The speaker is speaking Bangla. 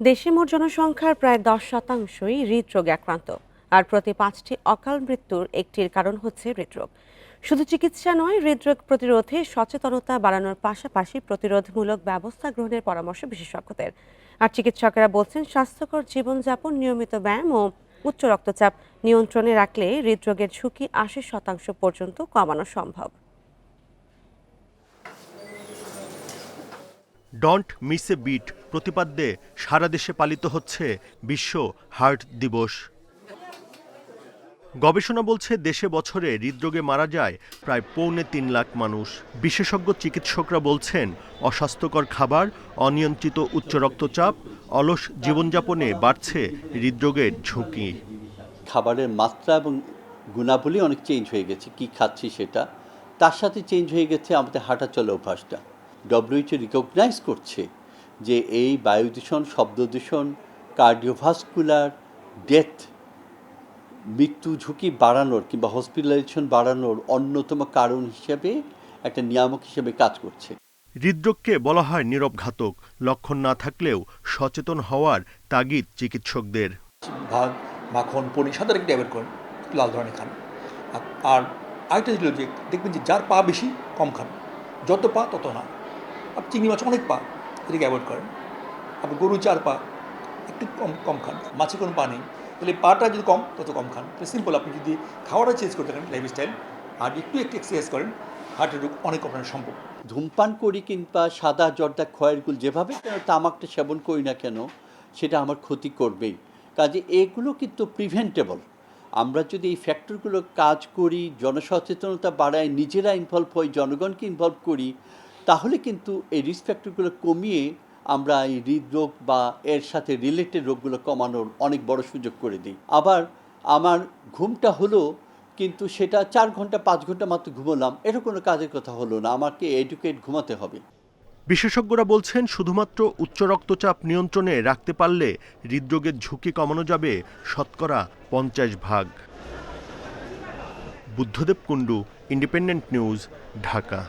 দেশে মোট জনসংখ্যার প্রায় দশ শতাংশই হৃদরোগে আক্রান্ত, আর প্রতি পাঁচটি অকাল মৃত্যুর একটির কারণ হচ্ছে হৃদরোগ। শুধু চিকিৎসা নয়, হৃদরোগ প্রতিরোধে সচেতনতা বাড়ানোর পাশাপাশি প্রতিরোধমূলক ব্যবস্থা গ্রহণের পরামর্শ বিশেষজ্ঞদের। আর চিকিৎসকেরা বলছেন, স্বাস্থ্যকর জীবনযাপন, নিয়মিত ব্যায়াম ও উচ্চ রক্তচাপ নিয়ন্ত্রণে রাখলে হৃদরোগের ঝুঁকি আশি শতাংশ পর্যন্ত কমানো সম্ভব। ডন্ট মিস এ বিট প্রতিপাদ্যে সারা দেশে পালিত হচ্ছে বিশ্ব হার্ট দিবস। গবেষণা বলছে দেশে বছরে হৃদরোগে মারা যায় প্রায় পৌনে তিন লাখ মানুষ। বিশেষজ্ঞ চিকিৎসকরা বলছেন, অস্বাস্থ্যকর খাবার, অনিয়ন্ত্রিত উচ্চ রক্তচাপ, অলস জীবনযাপনে বাড়ছে হৃদরোগের ঝুঁকি। খাবারের মাত্রা এবং গুণাবলী অনেক চেঞ্জ হয়ে গেছে। কি খাচ্ছি সেটা? তার সাথে চেঞ্জ হয়ে গেছে আমাদের হাঁটা চলা অভ্যাসটা। ডব্লিউএইচও রিকগনাইজ করছে যে এই বায়ু দূষণ শব্দ দূষণ কার্ডিওভাস্কুলার ডেথ মৃত্যু ঝুঁকি বাড়ানোর কিংবা হসপিটালাইজেশন বাড়ানোর অন্যতম কারণ হিসেবে একটা নিয়ামক হিসেবে কাজ করছে। হৃদরোগকে বলা হয় নীরব ঘাতক লক্ষণ না থাকলেও সচেতন হওয়ার তাগিদ চিকিৎসকদের। ভাত মাখন পনির সাদা একটু অ্যাভয়েড করেন লাল ধরনের খান। আর- আর আরেকটা ছিল যে দেখবেন যে যার পা বেশি কম খান। যত পা তত না। আপনি চিংড়ি মাছ অনেক পা, এটাকে অ্যাভয়েড করেন। আপনি গরু চার পা, একটু কম কম খান। মাছে কোনো পা নেই। তাহলে পাটা যদি কম, তত কম খান। সিম্পল আপনি যদি খাওয়াটা চেঞ্জ করতে পারেন লাইফস্টাইল আর একটু একটু এক্সারসাইজ করেন হার্টের রোগ অনেক কমানো সম্ভব। ধূমপান করি কিংবা সাদা, জর্দা খয়ের গুল যেভাবে তামাকটা সেবন করি না কেন, সেটা আমার ক্ষতি করবেই। কাজে এগুলো কিন্তু প্রিভেন্টেবল আমরা যদি এই ফ্যাক্টরগুলো কাজ করি, জনসচেতনতা বাড়াই নিজেরা ইনভলভ হই, জনগণকে ইনভলভ করি তাহলে কিন্তু এই রিস্ক ফ্যাক্টরগুলো কমিয়ে আমরা এই হৃদরোগ বা এর সাথে রিলেটেড রোগগুলো কমানোর অনেক বড় সুযোগ করে দিই। আবার আমার ঘুমটা হলো কিন্তু সেটা চার ঘণ্টা, পাঁচ ঘণ্টা মাত্র ঘুমোলাম, এটা কোনো কাজের কথা হলো না, আমাকে এডুকেট ঘুমাতে হবে। বিশেষজ্ঞরা বলছেন শুধুমাত্র উচ্চ রক্তচাপ নিয়ন্ত্রণে রাখতে পারলে হৃদরোগের ঝুঁকি কমানো যাবে শতকরা পঞ্চাশ ভাগ। Buddhadeb Kundu independent news Dhaka.